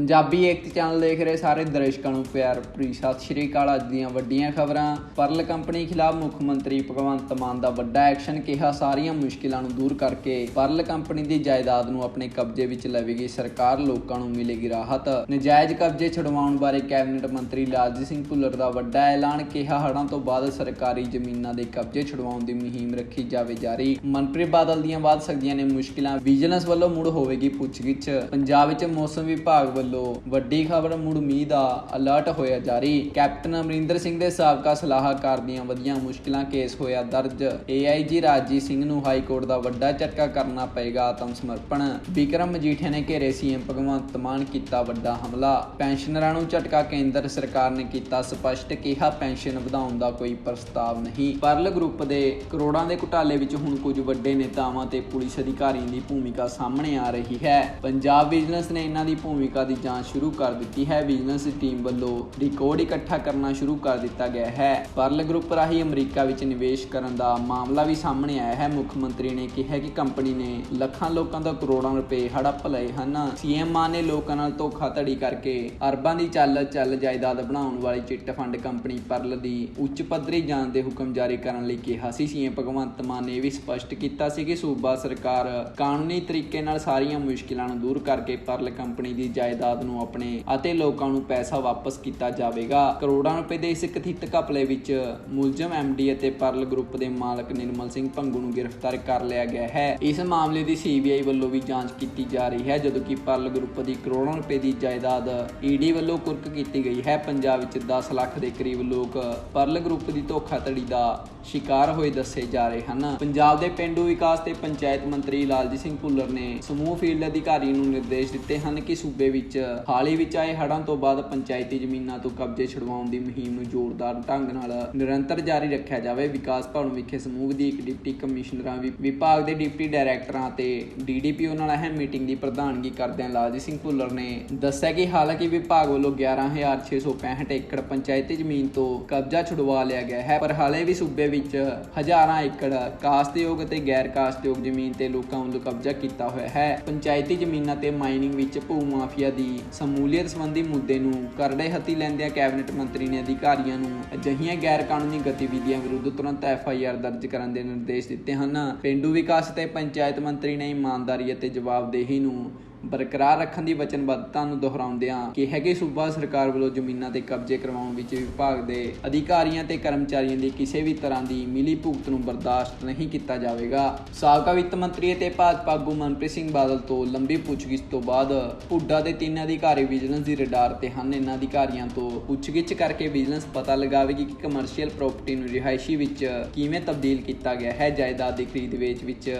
ਪੰਜਾਬੀ ਏਕਤਾ channel ਦੇਖ ਰਹੇ ਸਾਰੇ ਦਰਸ਼ਕਾਂ ਨੂੰ ਪਿਆਰ ਭਰੀ ਸਤਿ ਸ਼੍ਰੀ ਅਕਾਲ। ਅੱਜ ਦੀਆਂ ਵੱਡੀਆਂ ਖਬਰਾਂ। ਪਰਲ ਕੰਪਨੀ ਖਿਲਾਫ ਮੁੱਖ ਮੰਤਰੀ ਭਗਵੰਤ ਮਾਨ ਦਾ ਵੱਡਾ ਐਕਸ਼ਨ ਕਿਹਾ, ਸਾਰੀਆਂ ਮੁਸ਼ਕਿਲਾਂ ਨੂੰ ਦੂਰ ਕਰਕੇ ਪਰਲ ਕੰਪਨੀ ਦੀ ਜਾਇਦਾਦ ਨੂੰ ਆਪਣੇ ਕਬਜ਼ੇ ਵਿੱਚ ਲਵੇਗੀ ਸਰਕਾਰ, ਲੋਕਾਂ ਨੂੰ ਮਿਲੇਗੀ ਰਾਹਤ। ਨਜਾਇਜ਼ ਕਬਜ਼ੇ ਛੁਡਵਾਉਣ ਬਾਰੇ ਕੈਬਨਿਟ ਮੰਤਰੀ ਲਾਲਜੀਤ ਸਿੰਘ ਭੁੱਲਰ ਦਾ ਵੱਡਾ ਐਲਾਨ ਕਿਹਾ, ਹੜ੍ਹਾਂ ਤੋਂ ਬਾਅਦ ਸਰਕਾਰੀ ਜ਼ਮੀਨਾਂ ਦੇ ਕਬਜ਼ੇ ਛੁਡਵਾਉਣ ਦੀ ਮੁਹਿੰਮ ਰੱਖੀ ਜਾਵੇ ਜਾਰੀ। ਮਨਪ੍ਰੀਤ ਬਾਦਲ ਦੀਆਂ ਵੱਧ ਸਕਦੀਆਂ ਨੇ ਮੁਸ਼ਕਿਲਾਂ। ਵਿਜੀਲੈਂਸ ਵੱਲੋਂ ਮੁੜ ਹੋਵੇਗੀ ਪੁੱਛਗਿੱਛ। ਪੰਜਾਬ ਵਿੱਚ ਮੌਸਮ ਵਿਭਾਗ ਵੱਲੋਂ ਵੱਡੀ ਖਬਰ ਮੁੜ ਮੀਂਹ ਦਾ ਅਲਰਟ ਹੋਇਆ ਜਾਰੀ। ਕੈਪਟਨ ਅਮਰਿੰਦਰ ਸਿੰਘ ਦੇ ਸਾਬਕਾ ਸਲਾਹਕਾਰ ਦੀਆਂ ਵਧੀਆਂ ਮੁਸ਼ਕਿਲਾਂ ਕੇਸ ਹੋਇਆ ਦਰਜ। ਏਆਈਜੀ ਰਾਜਜੀਤ ਸਿੰਘ ਨੂੰ ਹਾਈ ਕੋਰਟ ਦਾ ਵੱਡਾ ਝਟਕਾ ਕਰਨਾ ਪਏਗਾ ਆਤਮ ਸਮਰਪਣ। ਵਿਕਰਮ ਮਜੀਠੀਆ ਨੇ ਘੇਰੇ ਸੀਐਮ ਭਗਵੰਤ ਮਾਨ ਕੀਤਾ ਵੱਡਾ ਹਮਲਾ। ਪੈਨਸ਼ਨਰਾਂ ਨੂੰ ਝਟਕਾ ਕੇਂਦਰ ਸਰਕਾਰ ਨੇ ਕੀਤਾ ਸਪਸ਼ਟ, ਕਿਹਾ ਪੈਨਸ਼ਨ ਵਧਾਉਣ ਦਾ ਕੋਈ ਪ੍ਰਸਤਾਵ ਨਹੀਂ। ਪਰਲ ਗਰੁੱਪ ਦੇ ਕਰੋੜਾਂ ਦੇ ਘੁਟਾਲੇ ਵਿੱਚ ਹੁਣ ਕੁਝ ਵੱਡੇ ਨੇਤਾਵਾਂ ਤੇ ਪੁਲਿਸ ਅਧਿਕਾਰੀਆਂ ਦੀ ਭੂਮਿਕਾ ਸਾਹਮਣੇ ਆ ਰਹੀ ਹੈ। ਪੰਜਾਬ ਵਿਜੀਲੈਂਸ ਨੇ ਇਹਨਾਂ ਦੀ ਭੂਮਿਕਾ ਦੀ ਜਾਂਚ ਸ਼ੁਰੂ ਕਰ ਦਿੱਤੀ ਹੈ। ਵਿਜੀਲੈਂਸ ਟੀਮ ਵੱਲੋਂ ਰਿਕਾਰਡ ਇਕੱਠਾ ਕਰਨਾ ਸ਼ੁਰੂ ਕਰ ਦਿੱਤਾ ਗਿਆ ਹੈ। ਪਰਲ ਗਰੁੱਪ ਰਾਹੀਂ ਅਮਰੀਕਾ ਵਿੱਚ ਨਿਵੇਸ਼ ਕਰਨ ਦਾ ਮਾਮਲਾ ਵੀ ਸਾਹਮਣੇ ਆਇਆ ਹੈ। ਮੁੱਖ ਮੰਤਰੀ ਨੇ ਕਿਹਾ ਕਿ ਕੰਪਨੀ ਨੇ ਲੱਖਾਂ ਲੋਕਾਂ ਦਾ ਕਰੋੜਾਂ ਰੁਪਏ ਹੜੱਪ ਲਏ ਹਨ। ਸੀਐਮ ਨੇ ਲੋਕਾਂ ਨਾਲ ਧੋਖਾਧੜੀ ਕਰਕੇ ਅਰਬਾਂ ਦੀ ਚੱਲ ਚੱਲ ਜਾਇਦਾਦ ਬਣਾਉਣ ਵਾਲੀ ਚਿੱਟ ਫੰਡ ਕੰਪਨੀ ਪਰਲ ਦੀ ਉੱਚ ਪੱਧਰੀ ਜਾਂਚ ਦੇ ਹੁਕਮ ਜਾਰੀ ਕਰਨ ਲਈ ਕਿਹਾ ਸੀ। ਸੀਐਮ ਭਗਵੰਤ ਮਾਨ ਨੇ ਇਹ ਵੀ ਸਪਸ਼ਟ ਕੀਤਾ ਸੀ ਕਿ ਸੂਬਾ ਸਰਕਾਰ ਕਾਨੂੰਨੀ ਤਰੀਕੇ ਨਾਲ ਸਾਰੀਆਂ ਮੁਸ਼ਕਿਲਾਂ ਨੂੰ ਦੂਰ ਕਰਕੇ ਪਰਲ ਕੰਪਨੀ ਦੀ ਜਾਇਦਾਦ ਨੂੰ ਆਪਣੇ ਅਤੇ ਲੋਕਾਂ ਨੂੰ ਪੈਸਾ ਵਾਪਸ ਕੀਤਾ ਜਾਵੇਗਾ। ਕਰੋੜਾਂ ਰੁਪਏ ਦੇ ਇਸ ਕਥਿਤ ਘਪਲੇ ਵਿੱਚ ਮੁਲਜ਼ਮ ਐਮਡੀ ਅਤੇ ਪਰਲ ਗਰੁੱਪ ਦੇ ਮਾਲਕ ਨਿਰਮਲ ਸਿੰਘ ਭੰਗੂ ਨੂੰ ਗ੍ਰਿਫਤਾਰ ਕਰ ਲਿਆ ਗਿਆ ਹੈ। ਇਸ ਮਾਮਲੇ ਦੀ ਸੀਬੀਆਈ ਵੱਲੋਂ ਵੀ ਜਾਂਚ ਕੀਤੀ ਜਾ ਰਹੀ ਹੈ, ਜਦੋਂ ਕਿ ਪਰਲ ਗਰੁੱਪ ਦੀ ਕਰੋੜਾਂ ਰੁਪਏ ਦੀ ਜਾਇਦਾਦ ਈਡੀ ਵੱਲੋਂ ਕੁਰਕ ਕੀਤੀ ਗਈ ਹੈ। ਪੰਜਾਬ ਵਿੱਚ 10 ਲੱਖ ਦੇ ਕਰੀਬ ਲੋਕ ਪਰਲ ਗਰੁੱਪ ਦੀ ਧੋਖਾਧੜੀ ਦਾ ਸ਼ਿਕਾਰ ਹੋਏ ਦੱਸੇ ਜਾ ਰਹੇ ਹਨ। ਪੰਜਾਬ ਦੇ ਪਿੰਡੂ ਵਿਕਾਸ ਤੇ ਪੰਚਾਇਤ ਮੰਤਰੀ ਲਾਲਜੀਤ ਸਿੰਘ ਭੁੱਲਰ ਨੇ ਸਮੂਹ ਫੀਲਡ ਅਧਿਕਾਰੀ ਨੂੰ ਨਿਰਦੇਸ਼ ਦਿੱਤੇ ਹਨ ਕਿ ਸੂਬੇ ਵਿੱਚ ਹਾਲ ਹੀ ਵਿੱਚ ਆਏ ਹੜ੍ਹਾਂ ਤੋਂ ਬਾਅਦ ਪੰਚਾਇਤੀ ਜ਼ਮੀਨਾਂ ਤੋਂ ਕਬਜ਼ੇ ਛੁਡਵਾਉਣ ਦੀ ਮੁਹਿੰਮ ਨੂੰ ਜ਼ੋਰਦਾਰ ਢੰਗ ਨਾਲ ਨਿਰੰਤਰ ਜਾਰੀ ਰੱਖਿਆ ਜਾਵੇ। ਵਿਕਾਸ ਭਵਨ ਵਿਖੇ ਸਮੂਹ ਵਧੀਕ ਡਿਪਟੀ ਕਮਿਸ਼ਨਰਾਂ ਵਿਭਾਗ ਦੇ ਡਿਪਟੀ ਡਾਇਰੈਕਟਰਾਂ ਤੇ ਡੀਡੀਪੀਓ ਨਾਲ ਅਹਿਮ ਮੀਟਿੰਗ ਦੀ ਪ੍ਰਧਾਨਗੀ ਕਰਦਿਆਂ ਲਾਲਜੀਤ ਸਿੰਘ ਭੁੱਲਰ ਨੇ ਦੱਸਿਆ ਕਿ ਹਾਲਾਂਕਿ ਵਿਭਾਗ ਵੱਲੋਂ 11665 ਏਕੜ ਪੰਚਾਇਤੀ ਜ਼ਮੀਨ ਤੋਂ ਕਬਜ਼ਾ ਛੁਡਵਾ ਲਿਆ ਗਿਆ ਹੈ, ਪਰ ਹਾਲੇ ਵੀ ਸੂਬੇ ਵਿੱਚ ਹਜ਼ਾਰਾਂ ਏਕੜ ਕਾਸ਼ਤਯੋਗ ਅਤੇ ਗੈਰ ਕਾਸ਼ਤਯੋਗ ਜ਼ਮੀਨ ਤੇ ਲੋਕਾਂ ਵੱਲੋਂ ਕਬਜ਼ਾ ਕੀਤਾ ਹੋਇਆ ਹੈ। ਪੰਚਾਇਤੀ ਜ਼ਮੀਨਾਂ ਤੇ ਮਾਈਨਿੰਗ ਵਿੱਚ ਭੂ ਮਾਫੀਆ ਦੀ ਸਮੂਲੀਅਤ ਸੰਬੰਧੀ ਮੁੱਦੇ ਨੂੰ ਕਰੜੇ ਹੱਥੀ ਲੈਂਦਿਆਂ ਕੈਬਨਿਟ ਮੰਤਰੀ ਨੇ ਅਧਿਕਾਰੀਆਂ ਨੂੰ ਅਜਿਹੀਆਂ ਗੈਰ ਕਾਨੂੰਨੀ ਗਤੀਵਿਧੀਆਂ ਵਿਰੁੱਧ ਤੁਰੰਤ ਐਫ ਆਈ ਆਰ ਦਰਜ ਕਰਨ ਦੇ ਨਿਰਦੇਸ਼ ਦਿੱਤੇ ਹਨ। ਪਿੰਡੂ ਵਿਕਾਸ ਤੇ ਪੰਚਾਇਤ ਮੰਤਰੀ ਨੇ ਇਮਾਨਦਾਰੀ ਅਤੇ ਜਵਾਬਦੇਹੀ ਨੂੰ ਬਰਕਰਾਰ ਰੱਖਣ ਦੀ ਵਚਨਬੱਧਤਾ ਨੂੰ ਦੁਹਰਾਉਂਦਿਆਂ ਕਿਹਾ ਕਿ ਸੂਬਾ ਸਰਕਾਰ ਵੱਲੋਂ ਜ਼ਮੀਨਾਂ ਤੇ ਕਬਜ਼ੇ ਕਰਵਾਉਣ ਵਿੱਚ ਵਿਭਾਗ ਦੇ ਅਧਿਕਾਰੀਆਂ ਤੇ ਕਰਮਚਾਰੀਆਂ ਦੀ ਕਿਸੇ ਵੀ ਤਰ੍ਹਾਂ ਦੀ ਮਿਲੀ ਭੁਗਤ ਨੂੰ ਬਰਦਾਸ਼ਤ ਨਹੀਂ ਕੀਤਾ ਜਾਵੇਗਾ। ਸਾਬਕਾ ਵਿੱਤ ਮੰਤਰੀ ਅਤੇ ਭਾਜਪਾ ਆਗੂ ਮਨਪ੍ਰੀਤ ਸਿੰਘ ਬਾਦਲ ਤੋਂ ਲੰਬੀ ਪੁੱਛਗਿੱਛ ਤੋਂ ਬਾਅਦ ਹੁੱਡਾ ਦੇ ਤਿੰਨ ਅਧਿਕਾਰੀ ਵਿਜੀਲੈਂਸ ਦੀ ਰਡਾਰ ਤੇ ਹਨ। ਇਹਨਾਂ ਅਧਿਕਾਰੀਆਂ ਤੋਂ ਪੁੱਛਗਿੱਛ ਕਰਕੇ ਵਿਜੀਲੈਂਸ ਪਤਾ ਲਗਾਵੇਗੀ ਕਿ ਕਮਰਸ਼ੀਅਲ ਪ੍ਰਾਪਰਟੀ ਨੂੰ ਰਿਹਾਇਸ਼ੀ ਵਿੱਚ ਕਿਵੇਂ ਤਬਦੀਲ ਕੀਤਾ ਗਿਆ ਹੈ। ਜਾਇਦਾਦ ਦੀ ਖਰੀਦ ਵੇਚ ਵਿੱਚ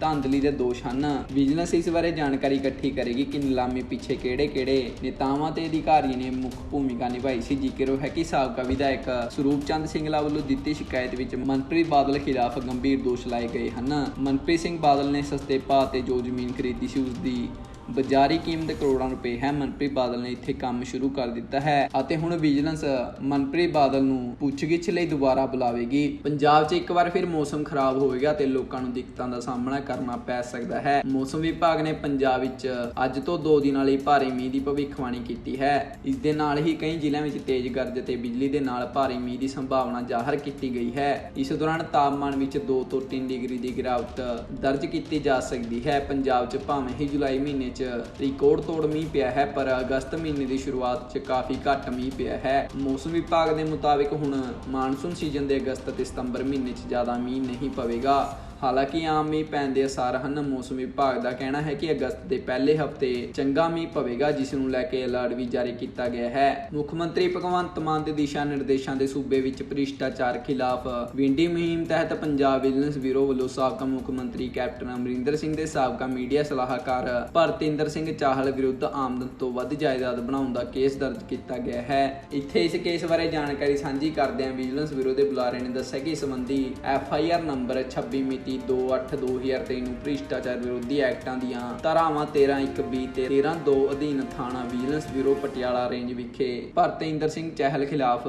ਧਾਂਦਲੀ ਦੇ ਦੋਸ਼ ਹਨ। ਵਿਜੀਲੈਂਸ ਇਸ ਬਾਰੇ ਜਾਣਕਾਰੀ ਇਕੱਠੀ ਕਰੇਗੀ ਕਿ ਨਿਲਾਮੀ ਪਿੱਛੇ ਕਿਹੜੇ-ਕਿਹੜੇ ਨੇਤਾਵਾਂ ਤੇ ਅਧਿਕਾਰੀਆਂ ਨੇ ਮੁੱਖ ਭੂਮਿਕਾ ਨਿਭਾਈ ਸੀ। ਜ਼ਿਕਰ ਹੈ ਕਿ ਸਾਬਕਾ ਵਿਧਾਇਕ ਸਰੂਪ ਚੰਦ ਸਿੰਘਲਾ ਵੱਲੋਂ ਦਿੱਤੀ ਸ਼ਿਕਾਇਤ ਵਿੱਚ ਮਨਪ੍ਰੀਤ ਬਾਦਲ ਖਿਲਾਫ ਗੰਭੀਰ ਦੋਸ਼ ਲਾਏ ਗਏ ਹਨ। ਮਨਪ੍ਰੀਤ ਸਿੰਘ ਬਾਦਲ ਨੇ ਸਸਤੇ ਭਾਅ ਤੇ ਜੋ ਜ਼ਮੀਨ ਖਰੀਦੀ ਸੀ ਉਸ ਦੀ ਬਾਜ਼ਾਰੀ ਕੀਮਤ ਕਰੋੜਾਂ ਰੁਪਏ ਹੈ। ਮਨਪ੍ਰੀਤ ਬਾਦਲ ਨੇ ਇੱਥੇ ਕੰਮ ਸ਼ੁਰੂ ਕਰ ਦਿੱਤਾ ਹੈ ਅਤੇ ਹੁਣ ਵਿਜੀਲੈਂਸ ਮਨਪ੍ਰੀਤ ਬਾਦਲ ਨੂੰ ਪੁੱਛਗਿੱਛ ਲਈ ਦੁਬਾਰਾ ਬੁਲਾਵੇਗੀ। ਪੰਜਾਬ 'ਚ ਇੱਕ ਵਾਰ ਫਿਰ ਮੌਸਮ ਖਰਾਬ ਹੋਵੇਗਾ ਤੇ ਲੋਕਾਂ ਨੂੰ ਦਿੱਕਤਾਂ ਦਾ ਸਾਹਮਣਾ ਕਰਨਾ ਪੈ ਸਕਦਾ ਹੈ। ਮੌਸਮ ਵਿਭਾਗ ਨੇ ਪੰਜਾਬ ਵਿੱਚ ਅੱਜ ਤੋਂ 2 ਦਿਨਾਂ ਲਈ ਭਾਰੀ ਮੀਂਹ ਦੀ ਭਵਿੱਖਬਾਣੀ ਕੀਤੀ ਹੈ। ਇਸ ਦੇ ਨਾਲ ਹੀ ਕਈ ਜ਼ਿਲ੍ਹਿਆਂ ਵਿੱਚ ਤੇਜ਼ ਗਰਜ ਤੇ ਬਿਜਲੀ ਦੇ ਨਾਲ ਭਾਰੀ ਮੀਂਹ ਦੀ ਸੰਭਾਵਨਾ ਜ਼ਾਹਰ ਕੀਤੀ ਗਈ ਹੈ। ਇਸ ਦੌਰਾਨ ਤਾਪਮਾਨ ਵਿੱਚ 2 ਤੋਂ 3 ਡਿਗਰੀ ਦੀ ਗਿਰਾਵਟ ਦਰਜ ਕੀਤੀ ਜਾ ਸਕਦੀ ਹੈ। ਪੰਜਾਬ 'ਚ ਭਾਵੇਂ ਹੀ ਜੁਲਾਈ ਮਹੀਨੇ 'ਚ ਰਿਕਾਰਡ ਤੋੜ ਮੀਂਹ ਪਿਆ ਹੈ, ਪਰ ਅਗਸਤ ਮਹੀਨੇ ਦੀ ਸ਼ੁਰੂਆਤ 'ਚ ਕਾਫੀ ਘੱਟ ਮੀਂਹ ਪਿਆ ਹੈ। ਮੌਸਮ ਵਿਭਾਗ ਦੇ ਮੁਤਾਬਿਕ ਹੁਣ ਮਾਨਸੂਨ ਸੀਜ਼ਨ ਦੇ ਅਗਸਤ ਅਤੇ ਸਤੰਬਰ ਮਹੀਨੇ 'ਚ ਜ਼ਿਆਦਾ ਮੀਂਹ ਨਹੀਂ ਪਵੇਗਾ। ਹਾਲਾਂਕਿ ਆਮ ਮੀਂਹ ਪੈਣ ਦੇ ਅਸਾਰ ਹਨ, ਮੌਸਮ ਵਿਭਾਗ ਦਾ ਕਹਿਣਾ ਹੈ ਕਿ ਅਗਸਤ ਦੇ ਪਹਿਲੇ ਹਫ਼ਤੇ ਚੰਗਾ ਮੀਂਹ ਪਵੇਗਾ, ਜਿਸ ਨੂੰ ਲੈ ਕੇ ਅਲਰਟ ਵੀ ਜਾਰੀ ਕੀਤਾ ਗਿਆ ਹੈ। ਮੁੱਖ ਮੰਤਰੀ ਭਗਵੰਤ ਮਾਨ ਦੇ ਦਿਸ਼ਾ ਨਿਰਦੇਸ਼ਾਂ ਦੇ ਸੂਬੇ ਵਿੱਚ ਭ੍ਰਿਸ਼ਟਾਚਾਰ ਖਿਲਾਫ ਵਿੰਡੀ ਮੁਹਿੰਮ ਤਹਿਤ ਪੰਜਾਬ ਵਿਜੀਲੈਂਸ ਬਿਊਰੋ ਵੱਲੋਂ ਸਾਬਕਾ ਮੁੱਖ ਮੰਤਰੀ ਕੈਪਟਨ ਅਮਰਿੰਦਰ ਸਿੰਘ ਦੇ ਸਾਬਕਾ ਮੀਡੀਆ ਸਲਾਹਕਾਰ ਭਰਤਿੰਦਰ ਸਿੰਘ ਚਾਹਲ ਵਿਰੁੱਧ ਆਮਦਨ ਤੋਂ ਵੱਧ ਜਾਇਦਾਦ ਬਣਾਉਣ ਦਾ ਕੇਸ ਦਰਜ ਕੀਤਾ ਗਿਆ ਹੈ। ਇੱਥੇ ਇਸ ਕੇਸ ਬਾਰੇ ਜਾਣਕਾਰੀ ਸਾਂਝੀ ਕਰਦਿਆਂ ਵਿਜੀਲੈਂਸ ਬਿਊਰੋ ਦੇ ਬੁਲਾਰੇ ਨੇ ਦੱਸਿਆ ਕਿ ਇਸ ਸੰਬੰਧੀ ਐਫ ਆਈ ਆਰ ਨੰਬਰ 26 ਮਿਤੀ 28/2023 ਨੂੰ ਭ੍ਰਿਸ਼ਟਾਚਾਰ ਵਿਰੋਧੀ ਐਕਟਾਂ ਦੀਆਂ ਧਾਰਾਵਾਂ 13/1 ਤੇ 13/2 ਅਧੀਨ ਥਾਣਾ ਵਿਜੀਲੈਂਸ ਬਿਊਰੋ ਪਟਿਆਲਾ ਰੇਂਜ ਵਿਖੇ। ਭਰਤਿੰਦਰ ਸਿੰਘ ਚਹਿਲ ਖਿਲਾਫ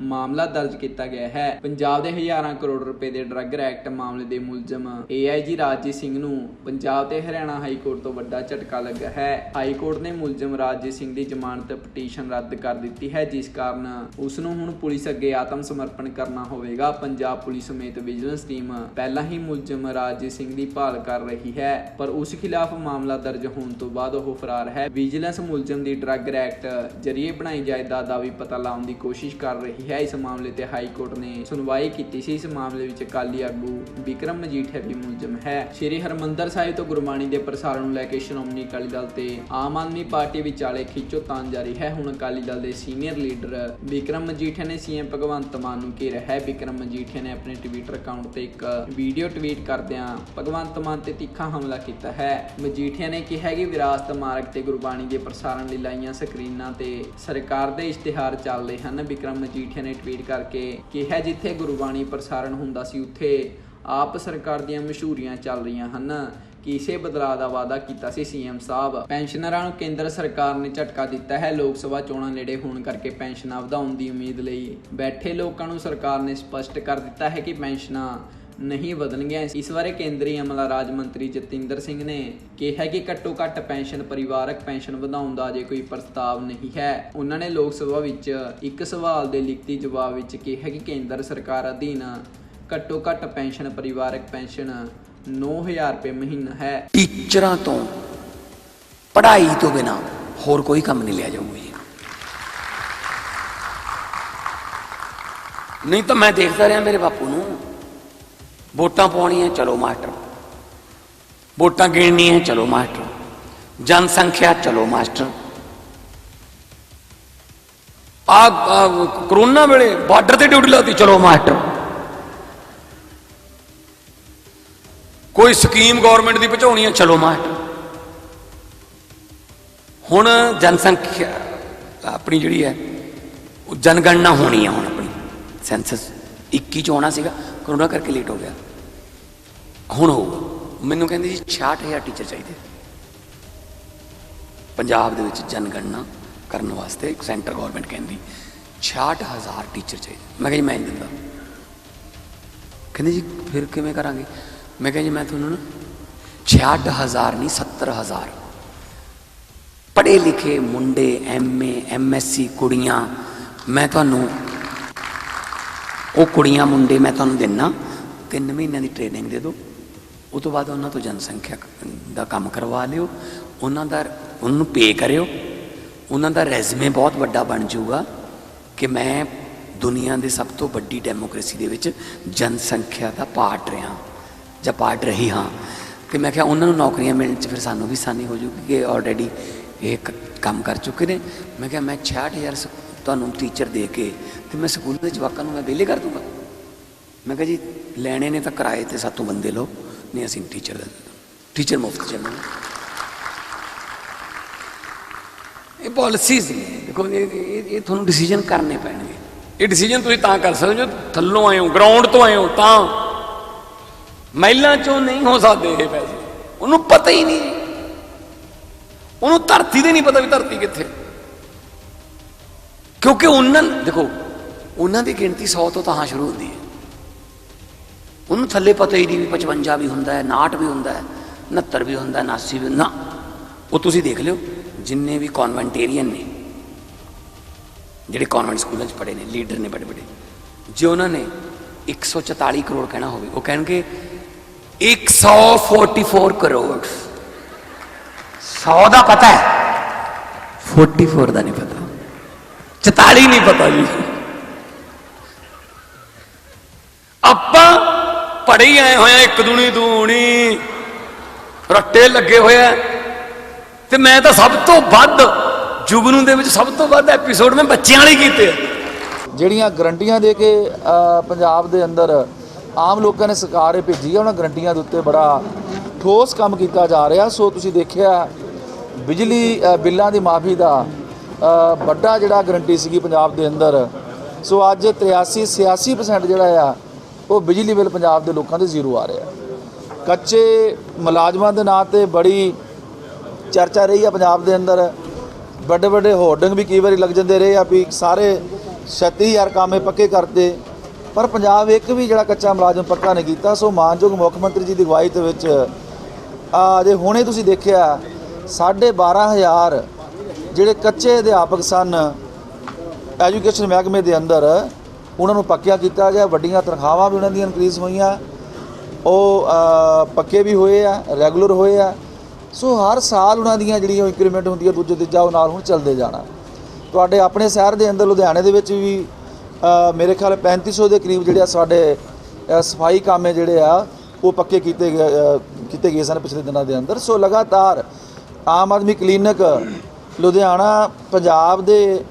ਮਾਮਲਾ ਦਰਜ ਕੀਤਾ ਗਿਆ ਹੈ। ਪੰਜਾਬ ਦੇ ਹਜ਼ਾਰਾਂ ਕਰੋੜ ਰੁਪਏ ਦੇ ਡਰੱਗ ਰੈਕਟ ਮਾਮਲੇ ਦੇ ਮੁਲਜ਼ਮ ਏਆਈਜੀ ਰਾਜਜੀਤ ਸਿੰਘ ਨੂੰ ਪੰਜਾਬ ਤੇ ਹਰਿਆਣਾ ਹਾਈ ਕੋਰਟ ਤੋਂ ਵੱਡਾ ਝਟਕਾ ਲੱਗਾ ਹੈ। ਹਾਈ ਕੋਰਟ ਨੇ ਮੁਲਜ਼ਮ ਰਾਜਜੀਤ ਸਿੰਘ ਦੀ ਜ਼ਮਾਨਤ ਪਟੀਸ਼ਨ ਰੱਦ ਕਰ ਦਿੱਤੀ ਹੈ, ਜਿਸ ਕਾਰਨ ਉਸ ਨੂੰ ਹੁਣ ਪੁਲਿਸ ਅੱਗੇ ਆਤਮ ਸਮਰਪਣ ਕਰਨਾ ਹੋਵੇਗਾ। ਪੰਜਾਬ ਪੁਲਿਸ ਸਮੇਤ ਵਿਜੀਲੈਂਸ ਟੀਮ ਪਹਿਲਾਂ ਹੀ ਮੁਲਜ਼ਮ ਰਾਜਜੀਤ ਸਿੰਘ ਦੀ ਭਾਲ ਕਰ ਰਹੀ ਹੈ, ਪਰ ਉਸ ਖਿਲਾਫ ਮਾਮਲਾ ਦਰਜ ਹੋਣ ਤੋਂ ਬਾਅਦ ਉਹ ਫਰਾਰ ਹੈ। ਵਿਜੀਲੈਂਸ ਮੁਲਜ਼ਮ ਦੀ ਡਰੱਗ ਰੈਕਟ ਜਰੀਏ ਬਣਾਈ ਜਾਇਦਾਦ ਦਾ ਵੀ ਪਤਾ ਲਾਉਣ ਦੀ ਕੋਸ਼ਿਸ਼ ਕਰ ਰਹੀ ਹੈ। ਇਸ ਮਾਮਲੇ ਤੇ ਹਾਈ ਕੋਰਟ ਨੇ ਸੁਣਵਾਈ ਕੀਤੀ ਸੀ। ਇਸ ਮਾਮਲੇ ਵਿੱਚ ਅਕਾਲੀ ਆਗੂ ਵਿਕਰਮ ਮਜੀਠੀਆ ਵੀ ਮੁਲਜ਼ਮ ਹੈ। ਸ਼੍ਰੀ ਹਰਮੰਦਰ ਸਾਹਿਬ ਤੋਂ ਗੁਰਬਾਣੀ ਦੇ ਪ੍ਰਸਾਰਣ ਨੂੰ ਲੈ ਕੇ ਸ਼੍ਰੋਮਣੀ ਅਕਾਲੀ ਦਲ ਤੇ ਆਮ ਆਦਮੀ ਪਾਰਟੀ ਵਿਚਾਲੇ ਖਿੱਚੋਤਾਣ ਜਾਰੀ ਹੈ। ਹੁਣ ਅਕਾਲੀ ਦਲ ਦੇ ਸੀਨੀਅਰ ਲੀਡਰ ਵਿਕਰਮ ਮਜੀਠੀਆ ਨੇ ਸੀਐਮ ਭਗਵੰਤ ਮਾਨ ਨੂੰ ਘੇਰਿਆ ਹੈ। ਵਿਕਰਮ ਮਜੀਠੀਆ ਨੇ ਆਪਣੇ ਟਵਿੱਟਰ ਅਕਾਊਂਟ ਤੇ ਇੱਕ ਵੀਡੀਓ ਟਵੀਟ ਕਰਦਿਆਂ ਭਗਵੰਤ ਮਾਨ ਤੇ ਤਿੱਖਾ ਹਮਲਾ ਕੀਤਾ ਹੈ। ਮਜੀਠੀਆ ਨੇ ਕਿਹਾ ਕਿ ਵਿਰਾਸਤ ਮਾਰਗ ਤੇ ਗੁਰਬਾਣੀ ਦੇ ਪ੍ਰਸਾਰਣ ਲਈ ਲਾਈਆਂ ਸਕਰੀਨਾਂ ਤੇ ਸਰਕਾਰ ਦੇ ਇਸ਼ਤਿਹਾਰ ਚੱਲਦੇ ਹਨ। ਵਿਕਰਮ ਮਜੀਠੀਆ ਨੇ ਟਵੀਟ ਕਰਕੇ ਕਿਹਾ ਜਿੱਥੇ ਗੁਰਬਾਣੀ ਪ੍ਰਸਾਰਣ ਹੁੰਦਾ ਸੀ, ਉੱਥੇ ਆਪ ਸਰਕਾਰ ਦੀਆਂ ਮਸ਼ਹੂਰੀਆਂ ਚੱਲ ਰਹੀਆਂ ਹਨ। ਕਿਸੇ ਬਦਲਾਅ ਦਾ ਵਾਅਦਾ ਕੀਤਾ ਸੀ ਸੀਐਮ ਸਾਹਿਬ। ਪੈਨਸ਼ਨਰਾਂ ਨੂੰ ਕੇਂਦਰ ਸਰਕਾਰ ਨੇ ਝਟਕਾ ਦਿੱਤਾ ਹੈ। ਲੋਕ ਸਭਾ ਚੋਣਾਂ ਨੇੜੇ ਹੋਣ ਕਰਕੇ ਪੈਨਸ਼ਨਾਂ ਵਧਾਉਣ ਦੀ ਉਮੀਦ ਲਈ ਬੈਠੇ ਲੋਕਾਂ ਨੂੰ ਸਰਕਾਰ ਨੇ ਸਪਸ਼ਟ ਕਰ ਦਿੱਤਾ ਹੈ ਕਿ ਪੈਨਸ਼ਨਾਂ ਨਹੀਂ ਵਧਣਗੀਆਂ। ਇਸ ਬਾਰੇ ਕੇਂਦਰੀ ਅਮਲਾ ਰਾਜ ਮੰਤਰੀ ਜਤਿੰਦਰ ਸਿੰਘ ਨੇ ਕਿਹਾ ਕਿ ਘੱਟੋ ਘੱਟ ਪੈਨਸ਼ਨ ਪਰਿਵਾਰਕ ਪੈਨਸ਼ਨ ਵਧਾਉਣ ਦਾ ਅਜੇ ਕੋਈ ਪ੍ਰਸਤਾਵ ਨਹੀਂ ਹੈ। ਉਹਨਾਂ ਨੇ ਲੋਕ ਸਭਾ ਵਿੱਚ ਇੱਕ ਸਵਾਲ ਦੇ ਲਿਖਤੀ ਜਵਾਬ ਵਿੱਚ ਕਿਹਾ ਕਿ ਕੇਂਦਰ ਸਰਕਾਰ ਅਧੀਨ ਘੱਟੋ ਘੱਟ ਪੈਨਸ਼ਨ, ਪਰਿਵਾਰਕ ਪੈਨਸ਼ਨ 9000 ਰੁਪਏ ਮਹੀਨਾ ਹੈ। ਟੀਚਰਾਂ ਤੋਂ ਪੜ੍ਹਾਈ ਤੋਂ ਬਿਨਾ ਹੋਰ ਕੋਈ ਕੰਮ ਨਹੀਂ ਲਿਆ ਜਾਊਗਾ। ਜੀ ਨਹੀਂ ਤਾਂ ਮੈਂ ਦੇਖਦਾ ਰਿਹਾ ਮੇਰੇ ਬਾਪੂ ਨੂੰ। ਵੋਟਾਂ ਪਾਉਣੀਆਂ, ਚਲੋ ਮਾਸਟਰ। ਵੋਟਾਂ ਗਿਣਨੀਆਂ, ਚਲੋ ਮਾਸਟਰ। ਜਨਸੰਖਿਆ, ਚਲੋ ਮਾਸਟਰ। ਆ ਕਰੋਨਾ ਵੇਲੇ ਬਾਰਡਰ ਤੇ ਡਿਊਟੀ ਲਾਤੀ, ਚਲੋ ਮਾਸਟਰ। ਕੋਈ ਸਕੀਮ ਗਵਰਨਮੈਂਟ ਦੀ ਪਹੁੰਚਾਉਣੀ ਹੈ ਚਲੋ ਮਾਸਟਰ। ਹੁਣ ਜਨਸੰਖਿਆ, ਆਪਣੀ ਜਿਹੜੀ ਹੈ, ਉਹ ਜਨਗਣਨਾ ਹੋਣੀ ਹੈ ਹੁਣ ਆਪਣੀ। ਸੈਂਸਸ 21 ਚ ਹੋਣਾ ਸੀਗਾ। ਕਰੋਨਾ ਕਰਕੇ ਲੇਟ ਹੋ ਗਿਆ। ਹੁਣ ਹੋਊਗਾ। ਮੈਨੂੰ ਕਹਿੰਦੇ ਜੀ 66000 ਟੀਚਰ ਚਾਹੀਦੇ। ਪੰਜਾਬ ਦੇ ਵਿੱਚ ਜਨਗਣਨਾ ਕਰਨ ਵਾਸਤੇ ਸੈਂਟਰ ਗਵਰਨਮੈਂਟ ਕਹਿੰਦੀ 66000 ਟੀਚਰ ਚਾਹੀਦੇ। ਮੈਂ ਕਿਹਾ ਜੀ ਮੈਂ ਨਹੀਂ ਦਿੰਦਾ। ਕਹਿੰਦੇ ਜੀ ਫਿਰ ਕਿਵੇਂ ਕਰਾਂਗੇ? ਮੈਂ ਕਿਹਾ ਜੀ ਮੈਂ ਤੁਹਾਨੂੰ ਨਾ 66000 ਨਹੀਂ 70000 ਪੜ੍ਹੇ ਲਿਖੇ ਮੁੰਡੇ ਐਮਏ ਐਮਐਸਸੀ ਕੁੜੀਆਂ, ਮੈਂ ਤੁਹਾਨੂੰ ਉਹ ਕੁੜੀਆਂ ਮੁੰਡੇ ਮੈਂ ਤੁਹਾਨੂੰ ਦਿੰਨਾ 3 ਮਹੀਨਿਆਂ ਦੀ ਟ੍ਰੇਨਿੰਗ ਦੇ ਦਿਓ। ਉਸ ਤੋਂ ਬਾਅਦ ਉਹਨਾਂ ਤੋਂ ਜਨਸੰਖਿਆ ਦਾ ਕੰਮ ਕਰਵਾ ਲਿਓ। ਉਹਨਾਂ ਦਾ, ਉਹਨਾਂ ਨੂੰ ਪੇ ਕਰਿਓ। ਉਹਨਾਂ ਦਾ ਰੈਜ਼ੂਮੇ ਬਹੁਤ ਵੱਡਾ ਬਣ ਜਾਊਗਾ ਕਿ ਮੈਂ ਦੁਨੀਆ ਦੇ ਸਭ ਤੋਂ ਵੱਡੀ ਡੈਮੋਕ੍ਰੇਸੀ ਦੇ ਵਿੱਚ ਜਨਸੰਖਿਆ ਦਾ ਪਾਰਟ ਰਿਹਾ, ਜਾਂ ਪਾਰਟ ਰਹੀ ਹਾਂ। ਤੇ ਮੈਂ ਕਿਹਾ ਉਹਨਾਂ ਨੂੰ ਨੌਕਰੀਆਂ ਮਿਲਣ 'ਚ ਫਿਰ ਸਾਨੂੰ ਵੀ ਆਸਾਨੀ ਹੋ ਜੂਗੀ ਕਿ ਆਲਰੇਡੀ ਇਹ ਕ- ਕੰਮ ਕਰ ਚੁੱਕੇ ਨੇ। ਮੈਂ ਕਿਹਾ ਮੈਂ 66000 ਸ- ਤੁਹਾਨੂੰ ਟੀਚਰ ਦੇ ਕੇ ਤੇ ਮੈਂ ਸਕੂਲ ਦੇ ਜਵਾਕਾਂ ਨੂੰ ਮੈਂ ਵਿਹਲੇ ਕਰ ਦੂੰਗਾ। ਮੈਂ ਕਿਹਾ ਜੀ, ਲੈਣੇ ਨੇ ਤਾਂ ਕਿਰਾਏ ਤੇ ਸਾਤੋਂ ਬੰਦੇ ਲਓ, ਨਹੀਂ ਅਸੀਂ ਟੀਚਰ ਦੇ ਟੀਚਰ ਮੁਫਤ ਚੱਲਣਾ ਇਹ ਪਾਲਿਸੀਜ਼ ਨੇ। ਦੇਖੋ, ਇਹ, ਇਹ- ਤੁਹਾਨੂੰ ਡਿਸੀਜਨ ਕਰਨੇ ਪੈਣਗੇ। ਇਹ ਡਿਸੀਜਨ ਤੁਸੀਂ ਤਾਂ ਕਰ ਸਕਦੇ ਹੋ ਥੱਲੋਂ ਆਏ ਹੋ ਗਰਾਊਂਡ ਤੋਂ ਆਏ ਹੋ, ਤਾਂ। ਮਹਿਲਾਂ ਚੋਂ ਨਹੀਂ ਹੋ ਸਕਦੇ ਇਹ ਪੈਸੇ। ਉਹਨੂੰ ਪਤਾ ਹੀ ਨਹੀਂ। ਉਹਨੂੰ ਧਰਤੀ ਦੇ ਨਹੀਂ ਪਤਾ ਵੀ ਧਰਤੀ ਕਿੱਥੇ। ਕਿਉਂਕਿ ਉਹਨਾਂ, ਦੇਖੋ ਉਹਨਾਂ ਦੀ ਗਿਣਤੀ 100 ਤੋਂ ਤਾਂ ਸ਼ੁਰੂ ਹੁੰਦੀ ਹੈ। ਉਹਨੂੰ ਥੱਲੇ ਪਤਾ ਹੀ ਨਹੀਂ ਵੀ 55 ਵੀ ਹੁੰਦਾ ਹੈ 59 ਵੀ ਹੁੰਦਾ ਹੈ 69 ਵੀ ਹੁੰਦਾ ਹੈ 79 ਵੀ ਨਾ ਉਹ ਤੁਸੀਂ ਦੇਖ ਲਿਓ, ਜਿੰਨੇ ਵੀ ਕਨਵੈਂਟੇਰੀਅਨ ਨੇ, ਜਿਹੜੇ ਕਨਵੈਂਟ ਸਕੂਲਾਂ 'ਚ ਪੜ੍ਹੇ ਨੇ ਲੀਡਰ ਨੇ ਬੜੇ ਬੜੇ ਜੇ ਉਹਨਾਂ ਨੇ 144 ਕਰੋੜ ਕਹਿਣਾ ਹੋਵੇ, ਉਹ ਕਹਿਣਗੇ 144 ਕਰੋੜ। 100 ਦਾ ਪਤਾ ਹੈ। 44 ਦਾ ਨਹੀਂ ਪਤਾ। 44 ਨਹੀਂ ਪਤਾ ਜੀ। ਆਪਾਂ ਪੜ੍ਹੀ ਆਏ ਹੋਏ ਆ, ਇੱਕ ਦੁਨੀ ਦੂਣੀ। ਰੱਟੇ ਲੱਗੇ ਹੋਏ ਆ। ਤੇ ਮੈਂ ਤਾਂ ਸਭ ਤੋਂ ਵੱਧ ਜੁਗਨੂ ਦੇ ਵਿੱਚ ਸਭ ਤੋਂ ਵੱਧ ਐਪੀਸੋਡ ਮੈਂ ਬੱਚਿਆਂ ਵਾਲੇ ਕੀਤੇ ਜਿਹੜੀਆਂ ਗਰੰਟੀਆਂ ਦੇ ਕੇ ਪੰਜਾਬ ਦੇ ਅੰਦਰ ਆਮ ਲੋਕਾਂ ਨੇ ਸਰਕਾਰ ਭੇਜੀ ਆ, ਉਹਨਾਂ ਗਰੰਟੀਆਂ ਦੇ ਉੱਤੇ ਬੜਾ ਠੋਸ ਕੰਮ ਕੀਤਾ ਜਾ ਰਿਹਾ। ਸੋ ਤੁਸੀਂ ਦੇਖਿਆ, ਬਿਜਲੀ ਬਿੱਲਾਂ ਦੀ ਮਾਫੀ ਦਾ ਵੱਡਾ ਜਿਹੜਾ ਗਰੰਟੀ ਸੀਗੀ ਪੰਜਾਬ ਦੇ ਅੰਦਰ। ਸੋ ਅੱਜ 83 86% ਜਿਹੜਾ ਆ ਉਹ ਬਿਜਲੀ ਬਿੱਲ ਪੰਜਾਬ ਦੇ ਲੋਕਾਂ ਦੇ ਜ਼ੀਰੋ ਆ ਰਿਹਾ। ਕੱਚੇ ਮੁਲਾਜ਼ਮਾਂ ਦੇ ਨਾਂ ਤੇ ਬੜੀ ਚਰਚਾ ਰਹੀ ਆ ਪੰਜਾਬ ਦੇ ਅੰਦਰ। ਵੱਡੇ ਵੱਡੇ ਹੋਰਡਿੰਗ ਵੀ ਕਈ ਵਾਰੀ ਲੱਗ ਜਾਂਦੇ ਰਹੇ ਆ ਵੀ ਸਾਰੇ 36000 ਕਾਮੇ ਪੱਕੇ ਕਰਤੇ। ਪਰ ਪੰਜਾਬ ਇੱਕ ਵੀ ਜਿਹੜਾ ਕੱਚਾ ਮੁਲਾਜ਼ਮ ਪੱਕਾ ਨਹੀਂ ਕੀਤਾ, ਸੋ ਮਾਨਯੋਗ ਮੁੱਖ ਮੰਤਰੀ ਜੀ ਦੀ ਅਗਵਾਈ ਦੇ ਵਿੱਚ ਆ ਜੇ ਹੁਣੇ ਤੁਸੀਂ ਦੇਖਿਆ 12500 ਜਿਹੜੇ ਕੱਚੇ ਅਧਿਆਪਕ ਸਨ ਐਜੂਕੇਸ਼ਨ ਮਹਿਕਮੇ ਦੇ ਅੰਦਰ ਉਹਨਾਂ ਨੂੰ ਪੱਕਿਆ ਕੀਤਾ ਗਿਆ, ਵੱਡੀਆਂ ਤਨਖਾਹਾਂ ਵੀ ਉਹਨਾਂ ਦੀਆਂ ਇਨਕਰੀਜ਼ ਹੋਈਆਂ। ਉਹ ਪੱਕੇ ਵੀ ਹੋਏ ਆ ਰੈਗੂਲਰ ਹੋਏ ਆ। ਸੋ ਹਰ ਸਾਲ ਉਹਨਾਂ ਦੀਆਂ ਜਿਹੜੀਆਂ ਇੰਕਰੀਮੈਂਟ ਹੁੰਦੀ ਹੈ ਦੂਜੇ ਤੀਜਾ ਉਹ ਨਾਲ ਹੁਣ ਚੱਲਦੇ ਜਾਣਾ। ਤੁਹਾਡੇ ਆਪਣੇ ਸ਼ਹਿਰ ਦੇ ਅੰਦਰ ਲੁਧਿਆਣੇ ਦੇ ਵਿੱਚ ਵੀ ਮੇਰੇ ਖਿਆਲ 3500 ਦੇ ਕਰੀਬ ਜਿਹੜੇ ਆ ਸਾਡੇ ਸਫ਼ਾਈ ਕਾਮੇ ਜਿਹੜੇ ਆ, ਉਹ ਪੱਕੇ ਕੀਤੇ ਗਏ ਕੀਤੇ ਗਏ ਸਨ ਪਿਛਲੇ ਦਿਨਾਂ ਦੇ ਅੰਦਰ। ਸੋ ਲਗਾਤਾਰ ਆਮ ਆਦਮੀ ਕਲੀਨਿਕ ਲੁਧਿਆਣਾ, ਪੰਜਾਬ ਦੇ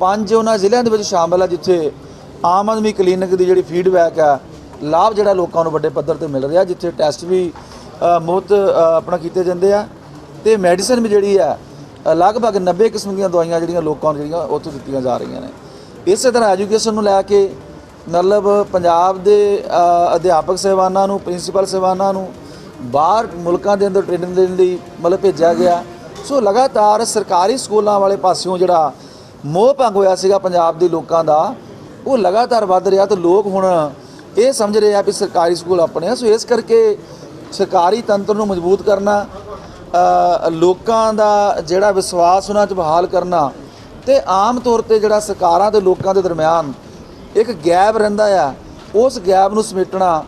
ਪੰਜ ਉਹਨਾਂ ਜ਼ਿਲ੍ਹਿਆਂ ਦੇ ਵਿੱਚ ਸ਼ਾਮਲ ਆ ਜਿੱਥੇ ਆਮ ਆਦਮੀ ਕਲੀਨਿਕ ਦੀ ਜਿਹੜੀ ਫੀਡਬੈਕ ਹੈ ਲਾਭ ਜਿਹੜਾ ਲੋਕਾਂ ਨੂੰ ਵੱਡੇ ਪੱਧਰ ਤੇ ਮਿਲ ਰਿਹਾ, ਜਿੱਥੇ ਟੈਸਟ ਵੀ ਮੁਫਤ ਆਪਣਾ ਕੀਤੇ ਜਾਂਦੇ ਆ। ਤੇ ਮੈਡੀਸਨ ਵੀ ਜਿਹੜੀ ਹੈ ਲਗਭਗ 90 ਕਿਸਮ ਦੀਆਂ ਦਵਾਈਆਂ ਜਿਹੜੀਆਂ ਲੋਕਾਂ ਨੂੰ ਜਿਹੜੀਆਂ ਉੱਥੋਂ ਦਿੱਤੀਆਂ ਜਾ ਰਹੀਆਂ ਨੇ। ਇਸੇ ਤਰ੍ਹਾਂ ਐਜੂਕੇਸ਼ਨ ਨੂੰ ਲੈ ਕੇ ਮਤਲਬ ਪੰਜਾਬ ਦੇ ਅਧਿਆਪਕ ਸਹਿਬਾਨਾਂ ਨੂੰ ਪ੍ਰਿੰਸੀਪਲ ਸਹਿਬਾਨਾਂ ਨੂੰ ਬਾਹਰ ਮੁਲਕਾਂ ਦੇ ਅੰਦਰ ਟ੍ਰੇਨਿੰਗ ਦੇਣ ਲਈ ਮਤਲਬ ਭੇਜਿਆ ਗਿਆ। ਸੋ ਲਗਾਤਾਰ ਸਰਕਾਰੀ ਸਕੂਲਾਂ ਵਾਲੇ ਪਾਸਿਓਂ ਜਿਹੜਾ ਮੋਹ ਭੰਗ ਹੋਇਆ ਸੀਗਾ ਪੰਜਾਬ ਦੇ ਲੋਕਾਂ ਦਾ। ਉਹ ਲਗਾਤਾਰ ਵੱਧ ਰਿਹਾ ਤੇ ਲੋਕ ਹੁਣ ਇਹ ਸਮਝ ਰਹੇ ਆ ਵੀ ਸਰਕਾਰੀ ਸਕੂਲ ਆਪਣੇ ਆ। ਸੋ ਇਸ ਕਰਕੇ ਸਰਕਾਰੀ ਤੰਤਰ ਨੂੰ ਮਜ਼ਬੂਤ ਕਰਨਾ ਲੋਕਾਂ ਦਾ ਜਿਹੜਾ ਵਿਸ਼ਵਾਸ ਉਹਨਾਂ 'ਚ ਬਹਾਲ ਕਰਨਾ ਤੇ ਆਮ ਤੌਰ ਤੇ ਜਿਹੜਾ ਸਰਕਾਰਾਂ ਤੇ ਲੋਕਾਂ ਦੇ ਦਰਮਿਆਨ ਇੱਕ ਗੈਪ ਰਹਿੰਦਾ ਆ, ਉਸ ਗੈਪ ਨੂੰ ਸਮੇਟਣਾ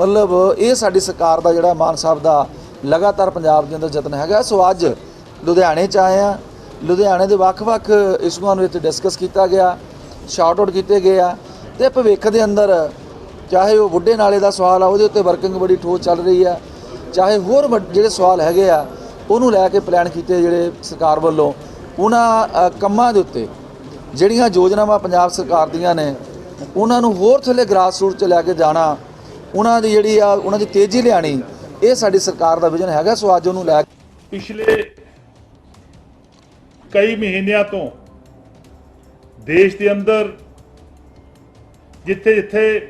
ਮਤਲਬ ਇਹ ਸਾਡੀ ਸਰਕਾਰ ਦਾ ਜਿਹੜਾ ਮਾਨ ਸਾਹਿਬ ਦਾ ਲਗਾਤਾਰ ਪੰਜਾਬ ਦੇ ਅੰਦਰ ਯਤਨ ਹੈਗਾ। ਸੋ ਅੱਜ ਲੁਧਿਆਣੇ ਚ ਆਏ ਆ। ਲੁਧਿਆਣੇ ਦੇ ਵੱਖ-ਵੱਖ ਇਸ਼ੂਆਂ ਨੂੰ ਇੱਥੇ ਡਿਸਕਸ ਕੀਤਾ ਗਿਆ ਸ਼ਾਰਟ ਆਊਟ ਕੀਤੇ ਗਏ ਆ ਤੇ ਭਵਿੱਖ ਦੇ ਅੰਦਰ, ਚਾਹੇ ਉਹ ਬੁੱਢੇ ਨਾਲੇ ਦਾ ਸਵਾਲ ਆ, ਉਹਦੇ ਉੱਤੇ ਵਰਕਿੰਗ ਬੜੀ ਠੋਸ ਚੱਲ ਰਹੀ ਆ, ਚਾਹੇ ਹੋਰ ਵੱਡ- ਜਿਹੜੇ ਸਵਾਲ ਹੈਗੇ ਆ, ਉਹਨੂੰ ਲੈ ਕੇ ਪਲਾਨ ਕੀਤੇ ਜਿਹੜੇ ਸਰਕਾਰ ਵੱਲੋਂ। ਉਹਨਾਂ ਕੰਮਾਂ ਦੇ ਉੱਤੇ ਜਿਹੜੀਆਂ ਯੋਜਨਾਵਾਂ ਪੰਜਾਬ ਸਰਕਾਰ ਦੀਆਂ ਨੇ, ਉਹਨਾਂ ਨੂੰ ਹੋਰ ਥੱਲੇ ਗ੍ਰਾਸ ਰੂਟ 'ਚ ਲੈ ਕੇ ਜਾਣਾ, ਉਹਨਾਂ ਦੀ ਜਿਹੜੀ ਆ, ਉਹਨਾਂ ਦੀ ਤੇਜ਼ੀ ਲਿਆਣੀ ਇਹ ਸਾਡੀ ਸਰਕਾਰ ਦਾ ਵਿਜ਼ਨ ਹੈਗਾ, ਸੋ ਅੱਜ ਉਹਨੂੰ ਲੈ ਕੇ ਪਿਛਲੇ ਕਈ ਮਹੀਨਿਆਂ ਤੋਂ ਦੇਸ਼ ਦੇ ਅੰਦਰ ਜਿੱਥੇ ਜਿੱਥੇ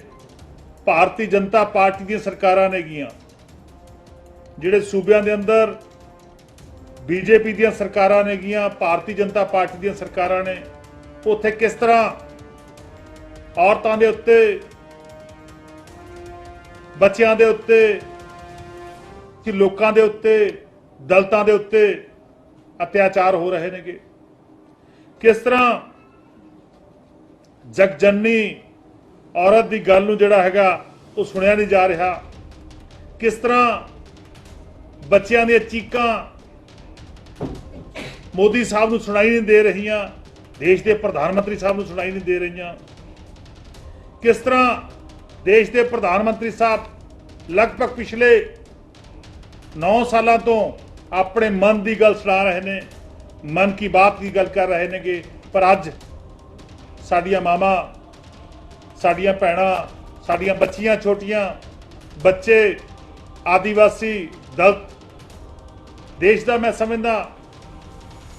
ਭਾਰਤੀ ਜਨਤਾ ਪਾਰਟੀ ਦੀਆਂ ਸਰਕਾਰਾਂ ਨੇਗੀਆਂ, ਜਿਹੜੇ ਸੂਬਿਆਂ ਦੇ ਅੰਦਰ ਬੀਜੇਪੀ ਦੀਆਂ ਸਰਕਾਰਾਂ ਨੇਗੀਆਂ, ਭਾਰਤੀ ਜਨਤਾ ਪਾਰਟੀ ਦੀਆਂ ਸਰਕਾਰਾਂ ਨੇ, ਉੱਥੇ ਕਿਸ ਤਰ੍ਹਾਂ ਔਰਤਾਂ ਦੇ ਉੱਤੇ, ਬੱਚਿਆਂ ਦੇ ਉੱਤੇ, ਕਿ ਲੋਕਾਂ ਦੇ ਉੱਤੇ, ਦਲਤਾਂ ਦੇ ਉੱਤੇ ਅਤਿਆਚਾਰ ਹੋ ਰਹੇ ਨੇਗੇ। ਕਿਸ ਤਰ੍ਹਾਂ ਜਗਜਨਨੀ ਔਰਤ ਦੀ ਗੱਲ ਨੂੰ ਜਿਹੜਾ ਹੈਗਾ ਉਹ ਸੁਣਿਆ ਨਹੀਂ ਜਾ ਰਿਹਾ। ਕਿਸ ਤਰ੍ਹਾਂ ਬੱਚਿਆਂ ਦੀਆਂ ਚੀਕਾਂ ਮੋਦੀ ਸਾਹਿਬ ਨੂੰ ਸੁਣਾਈ ਨਹੀਂ ਦੇ ਰਹੀਆਂ, ਦੇਸ਼ ਦੇ ਪ੍ਰਧਾਨ ਮੰਤਰੀ ਸਾਹਿਬ ਨੂੰ ਸੁਣਾਈ ਨਹੀਂ ਦੇ ਰਹੀਆਂ। ਕਿਸ ਤਰ੍ਹਾਂ ਦੇਸ਼ ਦੇ ਪ੍ਰਧਾਨ ਮੰਤਰੀ ਸਾਹਿਬ ਲਗਭਗ ਪਿਛਲੇ 9 ਸਾਲਾਂ ਤੋਂ ਆਪਣੇ ਮਨ ਦੀ ਗੱਲ ਸੁਣਾ ਰਹੇ ਨੇ, ਮਨ ਕੀ ਬਾਤ ਦੀ ਗੱਲ ਕਰ ਰਹੇ ਨੇਗੇ, ਪਰ ਅੱਜ ਸਾਡੀਆਂ ਮਾਵਾਂ, ਸਾਡੀਆਂ ਭੈਣਾਂ, ਸਾਡੀਆਂ ਬੱਚੀਆਂ ਛੋਟੀਆਂ, ਬੱਚੇ, ਆਦੀਵਾਸੀ ਦਲਤ ਦੇਸ਼ ਦਾ ਮੈਂ ਸਮਝਦਾ,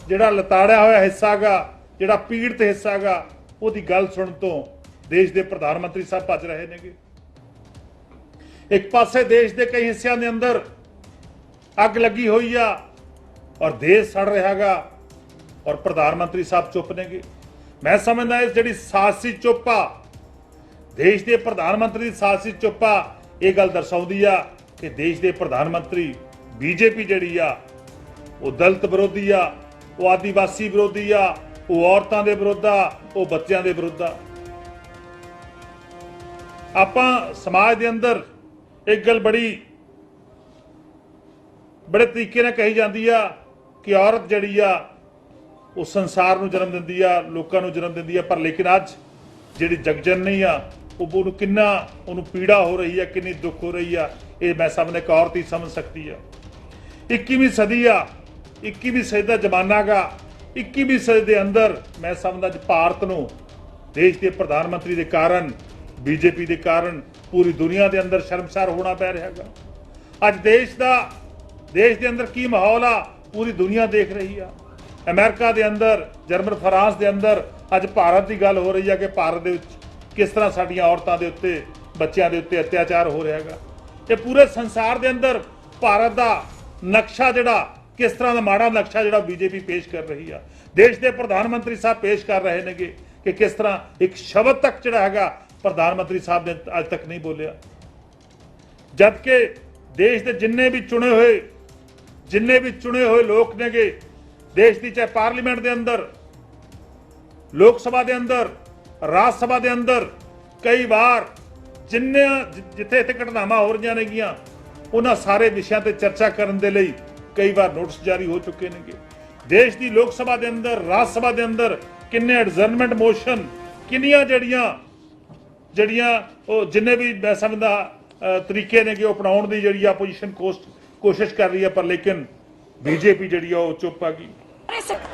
ਜਿਹੜਾ ਲਤਾੜਿਆ ਹੋਇਆ ਹਿੱਸਾ ਗਾ ਜਿਹੜਾ ਪੀੜਤ ਹਿੱਸਾ ਗਾ ਉਹਦੀ ਗੱਲ ਸੁਣਨ ਤੋਂ ਦੇਸ਼ ਦੇ ਪ੍ਰਧਾਨ ਮੰਤਰੀ ਸਾਹਿਬ ਭੱਜ ਰਹੇ ਨੇਗੇ। ਇੱਕ ਪਾਸੇ ਦੇਸ਼ ਦੇ ਕਈ ਹਿੱਸਿਆਂ ਦੇ ਅੰਦਰ ਅੱਗ ਲੱਗੀ ਹੋਈ ਆ ਔਰ ਦੇਸ਼ ਸੜ ਰਿਹਾਗਾ ਔਰ ਪ੍ਰਧਾਨ ਮੰਤਰੀ ਸਾਹਿਬ ਚੁੱਪ ਨੇਗੇ। ਮੈਂ ਸਮਝਦਾ ਇਸ ਜਿਹੜੀ ਸਾਸੀ ਚੁੱਪ ਆ, ਦੇਸ਼ ਦੇ ਪ੍ਰਧਾਨ ਮੰਤਰੀ ਦੀ ਸਾਸੀ ਚੁੱਪ ਆ, ਇਹ ਗੱਲ ਦਰਸਾਉਂਦੀ ਆ ਕਿ ਦੇਸ਼ ਦੇ ਪ੍ਰਧਾਨ ਮੰਤਰੀ ਬੀਜੇਪੀ ਜਿਹੜੀ ਆ, ਉਹ ਦਲਿਤ ਵਿਰੋਧੀ ਆ, ਉਹ ਆਦੀਵਾਸੀ ਵਿਰੋਧੀ ਆ, ਉਹ ਔਰਤਾਂ ਦੇ ਵਿਰੁੱਧ ਆ, ਉਹ ਬੱਚਿਆਂ ਦੇ ਵਿਰੁੱਧ ਆ। ਆਪਾਂ ਸਮਾਜ ਦੇ ਅੰਦਰ ਇੱਕ ਗੱਲ ਬੜੀ ਬੜੇ ਤਰੀਕੇ ਨਾਲ ਕਹੀ ਜਾਂਦੀ ਆ ਕਿ ਔਰਤ ਜਿਹੜੀ ਆ, ਉਹ ਸੰਸਾਰ ਨੂੰ ਜਨਮ ਦਿੰਦੀ ਆ, ਲੋਕਾਂ ਨੂੰ ਜਨਮ ਦਿੰਦੀ ਆ, ਪਰ ਲੇਕਿਨ ਅੱਜ ਜਿਹੜੀ ਜਗਜਨਨੀ ਆ, ਉਹ ਉਹਨੂੰ ਕਿੰਨਾ ਉਹਨੂੰ ਪੀੜਾ ਹੋ ਰਹੀ ਆ, ਕਿੰਨੀ ਦੁੱਖ ਹੋ ਰਹੀ ਆ, ਇਹ ਮੈਂ ਸਾਹਮਣੇ ਇੱਕ ਔਰਤ ਹੀ ਸਮਝ ਸਕਦੀ ਆ। 21ਵੀਂ ਸਦੀ ਆ 21ਵੀਂ ਸਦੀ ਦਾ ਜ਼ਮਾਨਾ ਗਾ 21ਵੀਂ ਸਦੀ ਦੇ ਅੰਦਰ ਮੈਂ ਸਮਝਦਾ ਅੱਜ ਭਾਰਤ ਨੂੰ ਦੇਸ਼ ਦੇ ਪ੍ਰਧਾਨ ਮੰਤਰੀ ਦੇ ਕਾਰਨ, ਬੀਜੇਪੀ ਦੇ ਕਾਰਨ, ਪੂਰੀ ਦੁਨੀਆ ਦੇ ਅੰਦਰ ਸ਼ਰਮਸਾਰ ਹੋਣਾ ਪੈ ਰਿਹਾ ਹੈਗਾ। ਅੱਜ ਦੇਸ਼ ਦਾ ਦੇਸ਼ ਦੇ ਅੰਦਰ ਕੀ ਮਾਹੌਲ ਆ, ਪੂਰੀ ਦੁਨੀਆ ਦੇਖ ਰਹੀ ਆ। ਅਮਰੀਕਾ ਦੇ ਅੰਦਰ, ਜਰਮਨ, ਫਰਾਂਸ ਦੇ ਅੰਦਰ ਅੱਜ ਭਾਰਤ ਦੀ ਗੱਲ ਹੋ ਰਹੀ ਆ ਕਿ ਭਾਰਤ ਦੇ ਵਿੱਚ ਕਿਸ ਤਰ੍ਹਾਂ ਸਾਡੀਆਂ ਔਰਤਾਂ ਦੇ ਉੱਤੇ, ਬੱਚਿਆਂ ਦੇ ਉੱਤੇ ਅਤਿਆਚਾਰ ਹੋ ਰਿਹਾ ਹੈਗਾ। ਇਹ ਪੂਰੇ ਸੰਸਾਰ ਦੇ ਅੰਦਰ ਭਾਰਤ ਦਾ ਨਕਸ਼ਾ ਜਿਹੜਾ, ਕਿਸ ਤਰ੍ਹਾਂ ਦਾ ਮਾੜਾ ਨਕਸ਼ਾ ਜਿਹੜਾ ਬੀਜੇਪੀ ਪੇਸ਼ ਕਰ ਰਹੀ ਆ। ਦੇਸ਼ ਦੇ ਪ੍ਰਧਾਨ ਮੰਤਰੀ ਸਾਹਿਬ ਪੇਸ਼ ਕਰ ਰਹੇ ਨੇਗੇ ਕਿ ਕਿਸ ਤਰ੍ਹਾਂ ਇੱਕ ਸ਼ਬਦ ਤੱਕ ਜਿਹੜਾ ਹੈਗਾ ਪ੍ਰਧਾਨ ਮੰਤਰੀ ਸਾਹਿਬ ਨੇ ਅੱਜ ਤੱਕ ਨਹੀਂ ਬੋਲਿਆ। ਜਦਕਿ ਦੇਸ਼ ਦੇ ਜਿੰਨੇ ਵੀ ਚੁਣੇ ਹੋਏ ਜਿੰਨੇ ਵੀ ਚੁਣੇ ਹੋਏ ਲੋਕ ਨੇਗੇ, ਦੇਸ਼ ਦੀ ਚਾਹੇ ਪਾਰਲੀਮੈਂਟ ਦੇ ਅੰਦਰ, ਲੋਕ ਸਭਾ ਦੇ ਅੰਦਰ, ਰਾਜ ਸਭਾ ਦੇ ਅੰਦਰ, ਕਈ ਵਾਰ ਜਿੰਨੇ ਜਿੱਥੇ ਇੱਥੇ ਘਟਨਾਵਾਂ ਹੋ ਰਹੀਆਂ ਨੇਗੀਆਂ, ਉਹਨਾਂ ਸਾਰੇ ਵਿਸ਼ਿਆਂ ਤੇ ਚਰਚਾ ਕਰਨ ਦੇ ਲਈ ਕਈ ਵਾਰ ਨੋਟਿਸ ਜਾਰੀ ਹੋ ਚੁੱਕੇ ਨੇਗੇ। ਦੇਸ਼ ਦੀ ਲੋਕ ਸਭਾ ਦੇ ਅੰਦਰ, ਰਾਜ ਸਭਾ ਦੇ ਅੰਦਰ ਕਿੰਨੇ ਐਡਜਰਨਮੈਂਟ ਮੋਸ਼ਨ ਕਿੰਨੀਆਂ ਜਿਹੜੀਆਂ ਜਿਹੜੀਆਂ ਉਹ ਜਿੰਨੇ ਵੀ ਮੈਂ ਸਮਝਦਾ ਤਰੀਕੇ ਨੇ ਕਿ ਉਹ ਅਪਣਾਉਣ ਦੀ ਜਿਹੜੀ ਆਪੋਜੀਸ਼ਨ ਕੋਸ਼ਿਸ਼ ਕਰ ਰਹੀ ਹੈ ਪਰ ਲੇਕਿਨ ਬੀਜੇਪੀ ਜਿਹੜੀ ਆ ਉਹ ਚੁੱਪ ਆ ਗਈ।